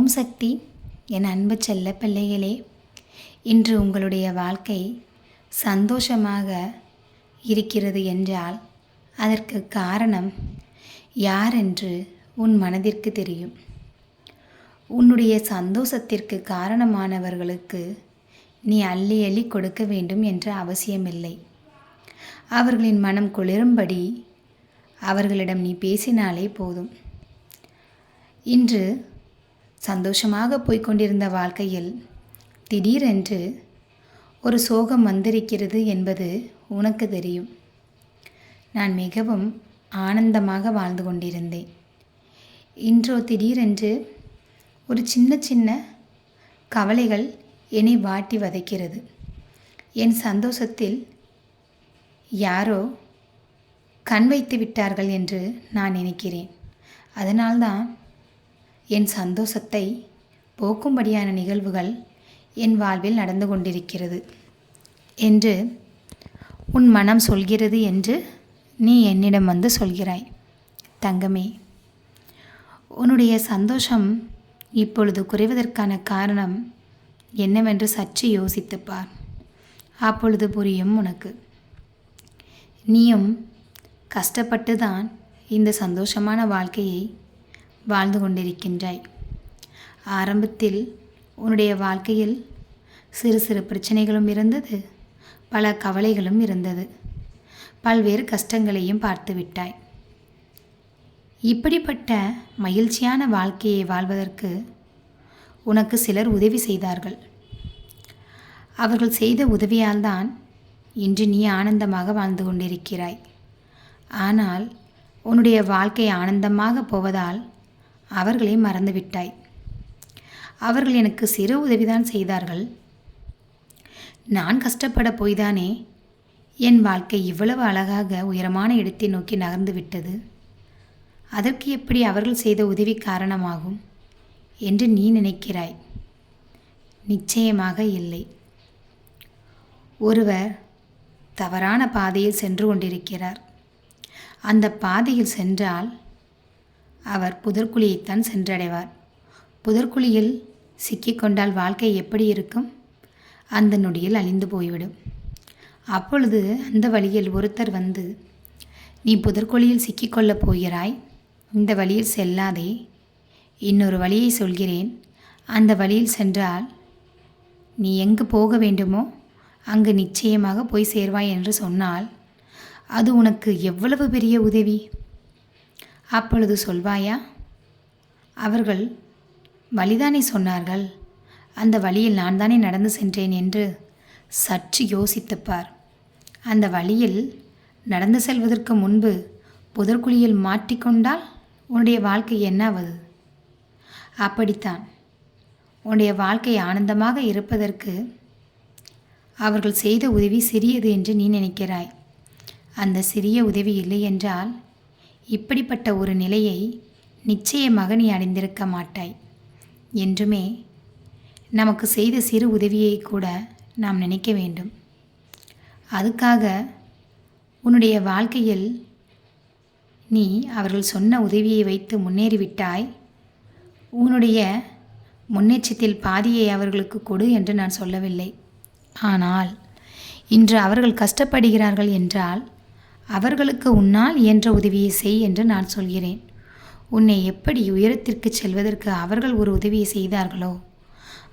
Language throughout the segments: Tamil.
ஓம் சக்தி என் அன்பு செல்ல பிள்ளைகளே இன்று உங்களுடைய வாழ்க்கை சந்தோஷமாக இருக்கிறது என்றால் அதற்கு காரணம் யார் என்று உன் மனதிற்கு தெரியும். உன்னுடைய சந்தோஷத்திற்கு காரணமானவர்களுக்கு நீ அள்ளி அள்ளி கொடுக்க வேண்டும் என்ற அவசியமில்லை. அவர்களின் மனம் குளிரும்படி அவர்களிடம் நீ பேசினாலே போதும். இன்று சந்தோஷமாக போய்க்கொண்டிருந்த வாழ்க்கையில் திடீரென்று ஒரு சோகம் வந்திருக்கிறது என்பது உனக்கு தெரியும். நான் மிகவும் ஆனந்தமாக வாழ்ந்து கொண்டிருந்தேன். இன்றோ திடீரென்று ஒரு சின்ன சின்ன கவலைகள் என்னை வாட்டி வதைக்கிறது. என் சந்தோஷத்தில் யாரோ கண் வைத்து விட்டார்கள் என்று நான் நினைக்கிறேன். அதனால்தான் என் சந்தோஷத்தை போக்கும்படியான நிகழ்வுகள் என் வாழ்வில் நடந்து கொண்டிருக்கிறது என்று உன் மனம் சொல்கிறது என்று நீ என்னிடம் வந்து சொல்கிறாய். தங்கமே உன்னுடைய சந்தோஷம் இப்பொழுது குறைவதற்கான காரணம் என்னவென்று சற்று யோசித்துப்பார் அப்பொழுது புரியும் உனக்கு. நீயும் கஷ்டப்பட்டு தான் இந்த சந்தோஷமான வாழ்க்கையை வாழ்ந்து கொண்டிருக்கின்றாய் ஆரம்பத்தில் உன்னுடைய வாழ்க்கையில் சிறு சிறு பிரச்சனைகளும் இருந்தது பல கவலைகளும் இருந்தது. பல்வேறு கஷ்டங்களையும் பார்த்து விட்டாய். இப்படிப்பட்ட மகிழ்ச்சியான வாழ்க்கையை வாழ்வதற்கு உனக்கு சிலர் உதவி செய்தார்கள். அவர்கள் செய்த உதவியால் தான் இன்று நீ ஆனந்தமாக வாழ்ந்து கொண்டிருக்கிறாய் ஆனால் உன்னுடைய வாழ்க்கை ஆனந்தமாக போவதால் அவர்களை மறந்துவிட்டாய். அவர்கள் எனக்கு சிறு உதவிதான் செய்தார்கள். நான் கஷ்டப்பட போய்தானே? என் வாழ்க்கை இவ்வளவு அழகாக உயரமான இடத்தை நோக்கி நகர்ந்து விட்டது. அதற்கு எப்படி அவர்கள் செய்த உதவி காரணமாகும் என்று நீ நினைக்கிறாய். நிச்சயமாக இல்லை. ஒருவர் தவறான பாதையில் சென்று கொண்டிருக்கிறார். அந்த பாதையில் சென்றால் அவர் புதற்குழியைத்தான் சென்றடைவார். புதற்குழியில் சிக்கிக்கொண்டால் வாழ்க்கை எப்படி இருக்கும்? அந்த நொடியில் அழிந்து போய்விடும். அப்பொழுது அந்த வழியில் ஒருத்தர் வந்து நீ புதற்குழியில் சிக்கிக்கொள்ளப் போகிறாய். இந்த வழியில் செல்லாதே. இன்னொரு வழியை சொல்கிறேன். அந்த வழியில் சென்றால் நீ எங்கு போக வேண்டுமோ அங்கு நிச்சயமாக போய் சேர்வாய் என்று சொன்னால் அது உனக்கு எவ்வளவு பெரிய உதவி? அப்பொழுது சொல்வாயா? அவர்கள் வழிதானே சொன்னார்கள். அந்த வழியில் நான் தானே நடந்து சென்றேன் என்று சற்று யோசித்துப்பார். அந்த வழியில் நடந்து செல்வதற்கு முன்பு புதற்குழியில் மாட்டிக்கொண்டால் உன்னுடைய வாழ்க்கை என்னாவது? அப்படித்தான். உன்னுடைய வாழ்க்கை ஆனந்தமாக இருப்பதற்கு அவர்கள் செய்த உதவி சிறியது என்று நீ நினைக்கிறாய். அந்த சிறிய உதவி இல்லை என்றால் இப்படிப்பட்ட ஒரு நிலையை நிச்சயமாக நீ அடைந்திருக்க மாட்டாய். என்றுமே நமக்கு செய்த சிறு உதவியை கூட நாம் நினைக்க வேண்டும். அதுக்காக உன்னுடைய வாழ்க்கையில் நீ அவர்கள் சொன்ன உதவியை வைத்து முன்னேறிவிட்டாய். உன்னுடைய முன்னேற்றத்தில் பாதியை அவர்களுக்கு கொடு என்று நான் சொல்லவில்லை. ஆனால் இன்று அவர்கள் கஷ்டப்படுகிறார்கள் என்றால் அவர்களுக்கு உன்னால் இயன்ற உதவியை செய் என்று நான் சொல்கிறேன். உன்னை எப்படி உயரத்திற்கு செல்வதற்கு அவர்கள் ஒரு உதவியை செய்தார்களோ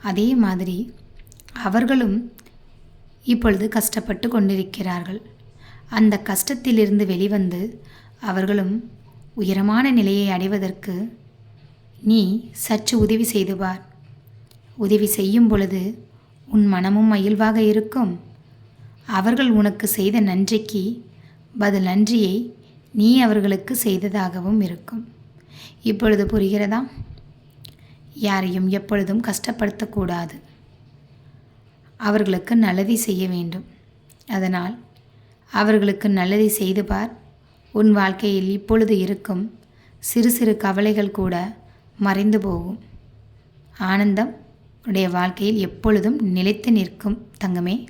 அதே மாதிரி அவர்களும் இப்பொழுது கஷ்டப்பட்டு கொண்டிருக்கிறார்கள். அந்த கஷ்டத்திலிருந்து வெளிவந்து அவர்களும் உயரமான நிலையை அடைவதற்கு நீ சற்று உதவி செய்து பார். உதவி செய்யும் பொழுது உன் மனமும் மகிழ்வாக இருக்கும். அவர்கள் உனக்கு செய்த நன்றிக்கு பதில் நன்றியை நீ அவர்களுக்கு செய்ததாகவும் இருக்கும். இப்பொழுது புரிகிறதா? யாரையும் எப்பொழுதும் கஷ்டப்படுத்தக்கூடாது. அவர்களுக்கு நல்லதை செய்ய வேண்டும். அதனால் அவர்களுக்கு நல்லதை செய்து பார். உன் வாழ்க்கையில் இப்பொழுது இருக்கும் சிறு சிறு கவலைகள் கூட மறைந்து போகும். ஆனந்தம் உடைய வாழ்க்கையில் எப்பொழுதும் நிலைத்து நிற்கும் தங்கமே.